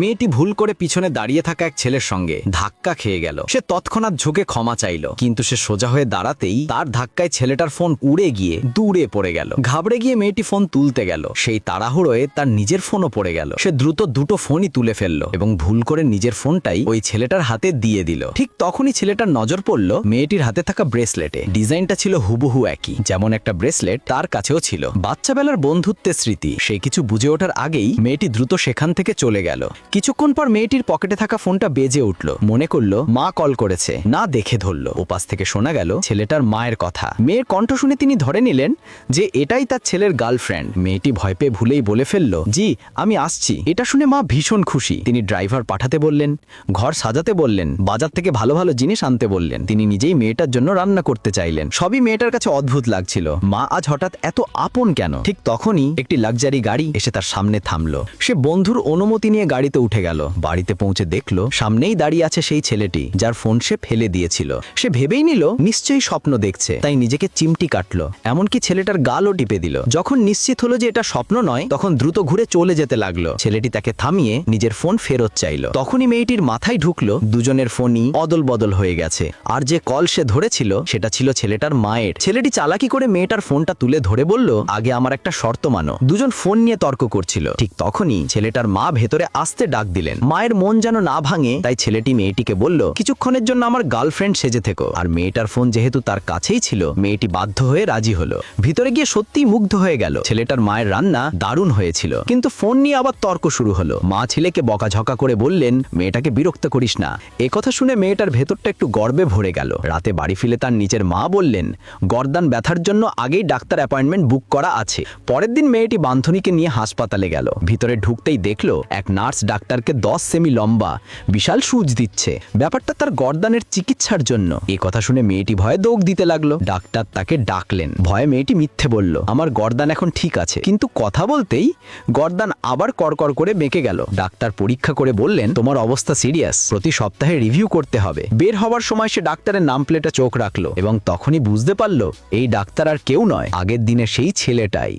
মেয়েটি ভুল করে পিছনে দাঁড়িয়ে থাকা এক ছেলের সঙ্গে ধাক্কা খেয়ে গেল। সে তৎক্ষণাৎ ঝুঁকে ক্ষমা চাইল, কিন্তু সে সোজা হয়ে দাঁড়াতেই তার ধাক্কায় ছেলেটার ফোন উড়ে গিয়ে দূরে পড়ে গেল। ঘাবড়ে গিয়ে মেয়েটি ফোন তুলতে গেল। সেই তাড়াহুড়োয় তার নিজের ফোনও পড়ে গেল। সে দ্রুত দুটো ফোনই তুলে ফেলল এবং ভুল করে নিজের ফোনটাই ওই ছেলেটার হাতে দিয়ে দিল। ঠিক তখনই ছেলেটার নজর পড়ল মেয়েটির হাতে থাকা ব্রেসলেটে। ডিজাইনটা ছিল হুবহু একই, যেমন একটা ব্রেসলেট তার কাছেও ছিল। বাচ্চাবেলার বন্ধুত্বের স্মৃতি, সে কিছু বুঝে ওঠার আগেই মেয়েটি দ্রুত সেখান থেকে চলে গেল। কিছুক্ষণ পর মেয়েটির পকেটে থাকা ফোনটা বেজে উঠল। মনে করল, মা কল করেছে। না দেখে ধরল। ওপাশ থেকে শোনা গেল, ছেলেটার মায়ের কথা। মেয়ের কণ্ঠ শুনে তিনি ধরে নিলেন যে, এটাই তার ছেলের গার্লফ্রেন্ড। মেয়েটি ভয় পেয়ে ভুলেই বলে ফেলল, জি, আমি আসছি। এটা শুনে মা ভীষণ খুশি। তিনি ড্রাইভার পাঠাতে বললেন, ঘর সাজাতে বললেন, বাজার থেকে ভালো ভালো জিনিস আনতে বললেন। তিনি নিজেই মেয়েটার জন্য রান্না করতে চাইলেন। সবই মেয়েটার কাছে অদ্ভুত লাগছিল। মা আজ হঠাৎ এত আপন কেন? ঠিক তখনই একটি লাক্সারি গাড়ি এসে তার সামনে থামলো। সে বন্ধুর অনুমতি নিয়ে গাড়িতে উঠে গেল। বাড়িতে পৌঁছে দেখল, সামনেই দাঁড়িয়ে আছে সেই ছেলেটি, যার ফোন সে ফেলে দিয়েছিল। সে ভেবেই নিল, নিশ্চয়ই স্বপ্ন দেখছে, তাই নিজেকে চিমটি কাটলো। এমনকি ছেলেটার গালও টিপে দিল। যখন নিশ্চিত হলো যে এটা স্বপ্ন নয়, তখন দ্রুত ঘুরে চলে যেতে লাগল। ছেলেটি তাকে থামিয়ে নিজের ফোন ফেরত চাইল। তখনই মেয়েটির মাথায় ঢুকলো, দুজনের ফোনই অদল বদল হয়ে গেছে। আর যে কল সে ধরেছিল, সেটা ছিল ছেলেটার মায়ের। ছেলেটি চালাকি করে মেয়েটার ফোনটা তুলে ধরে বলল, আগে আমার একটা শর্ত মানো। দুজন ফোন নিয়ে তর্ক করছিল। ঠিক তখনই ছেলেটার মা ভেতরে আসতে ডাক দিলেন। মায়ের মন যেন না ভাঙে, তাই ছেলেটি মেয়েটিকে বলল, কিছুক্ষণের জন্য আমার গার্লফ্রেন্ড সেজে থেকো। আর মেয়েটার ফোন যেহেতু তার কাছেই ছিল, মেয়েটি বাধ্য হয়ে রাজি হলো। ভিতরে গিয়ে সত্যিই মুগ্ধ হয়ে গেল। ছেলেটার মায়ের রান্না দারুণ হয়েছিল। কিন্তু ফোন নিয়ে আবার তর্ক শুরু হলো। মা ছেলেকে বকাঝকা করে বললেন, মেয়েটাকে বিরক্ত করিস না। এ কথা শুনে মেয়েটার ভেতরটা একটু গর্বে ভরে গেল। রাতে বাড়ি ফিরে তার নিজের মা বললেন, গর্দান ব্যথার জন্য আগেই ডাক্তার অ্যাপয়েন্টমেন্ট বুক করা আছে। পরের দিন মেয়েটি বান্ধনীকে নিয়ে হাসপাতালে গেল। ভিতরে ঢুকতেই দেখল, এক নার্স ডাক্তারকে দশ সেমি লম্বা, বিশাল সুচ দিচ্ছে। ব্যাপারটা তার গর্দানের চিকিৎসার জন্য। এ কথা শুনে মেয়েটি ভয়ে দৌড় দিতে লাগল। ডাক্তার তাকে ডাকলেন। ভয়ে মেয়েটি মিথ্যে বলল, আমার গর্দান এখন ঠিক আছে। কিন্তু কথা বলতেই গর্দান আবার করকর করে বেঁকে গেল। ডাক্তার পরীক্ষা করে বললেন, তোমার অবস্থা সিরিয়াস। প্রতি সপ্তাহে রিভিউ করতে হবে। বের হওয়ার সময় সে ডাক্তারের নাম প্লেটে চোখ রাখল এবং তখনই বুঝতে পারল, এই ডাক্তার আর কেউ নয়। আগের দিনে সেই ছেলেটাই।